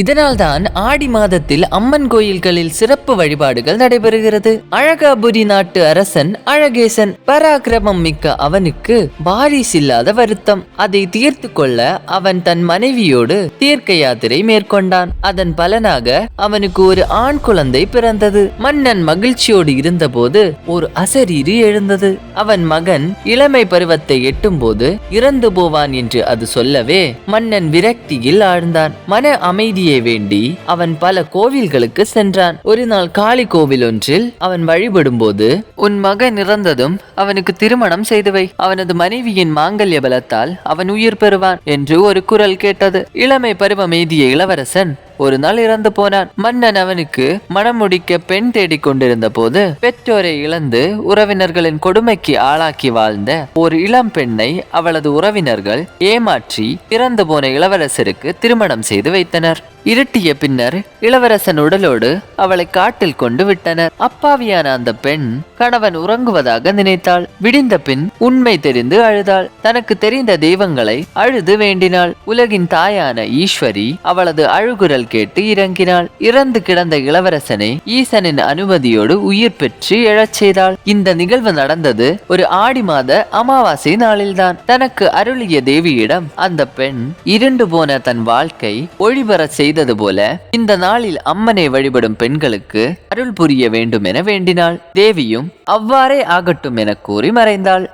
இதனால்தான் ஆடி மாதத்தில் அம்மன் கோயில்களில் சிறப்பு வழிபாடுகள் நடைபெறுகிறது. அழகாபுரி நாட்டு அரசன் அழகேசன் பராக்கிரமம் மிக்க அவனுக்கு வாரிசில்லாத வருத்தம். அதை தீர்த்து கொள்ள அவன் தன் மனைவியோடு தீர்க்க யாத்திரை மேற்கொண்டான். அதன் பலனாக அவனுக்கு ஒரு ஆண் குழந்தை பிறந்தது. மன்னன் மகிழ்ச்சியோடு இருந்தபோது ஒரு அசரீரி எழுந்தது. அவன் மகன் இளமை பருவத்தை எட்டும்போது இறந்து போவான் என்று அது சொல்லவே மன்னன் விரக்தியில் ஆழ்ந்தான். மன அமைதி அமைதியை வேண்டி அவன் பல கோவில்களுக்கு சென்றான். ஒரு நாள் காளி கோவில் ஒன்றில் அவன் வழிபடும்போது உன் மகன் இறந்ததும் அவனுக்கு திருமணம் செய்துவை. அவனது மனைவியின் மாங்கல்ய பலத்தால் அவன் உயிர் பெறுவான் என்று ஒரு குரல் கேட்டது. இளமை பருவம் எய்திய இளவரசன் ஒரு நாள் இறந்து போனான். மன்னன் அவனுக்கு மனம் முடிக்க பெண் தேடிக் கொண்டிருந்த போது பெற்றோரை இழந்து உறவினர்களின் கொடுமைக்கு ஆளாக்கி வாழ்ந்த ஒரு இளம் பெண்ணை அவளது உறவினர்கள் ஏமாற்றி இறந்து போன இளவரசருக்கு திருமணம் செய்து வைத்தனர். இருட்டிய பின்னர் இளவரசன் உடலோடு அவளை காட்டில் கொண்டு விட்டனர். அப்பாவியான அந்த பெண் கணவன் உறங்குவதாக நினைத்தாள். விடிந்த பின் உண்மை தெரிந்து அழுதாள். தனக்கு தெரிந்த தெய்வங்களை அழுது வேண்டினாள். உலகின் தாயான ஈஸ்வரி அவளது அழுகுரல் கேட்டு இறங்கினாள் இறந்து கிடந்த இளவரசனை ஈசனின் அனுமதியோடு உயிர் பெற்று எழச் செய்தாள். இந்த நிகழ்வு நடந்தது ஒரு ஆடி மாத அமாவாசை நாளில்தான். தனக்கு அருளிய தேவியிடம் அந்த பெண் இருண்டு போன தன் வாழ்க்கை ஒளிபர செய்தது போல இந்த நாளில் அம்மனை வழிபடும் பெண்களுக்கு அருள் புரிய வேண்டும் என வேண்டினாள். தேவியும் அவ்வாறே ஆகட்டும் என கூறி மறைந்தாள்.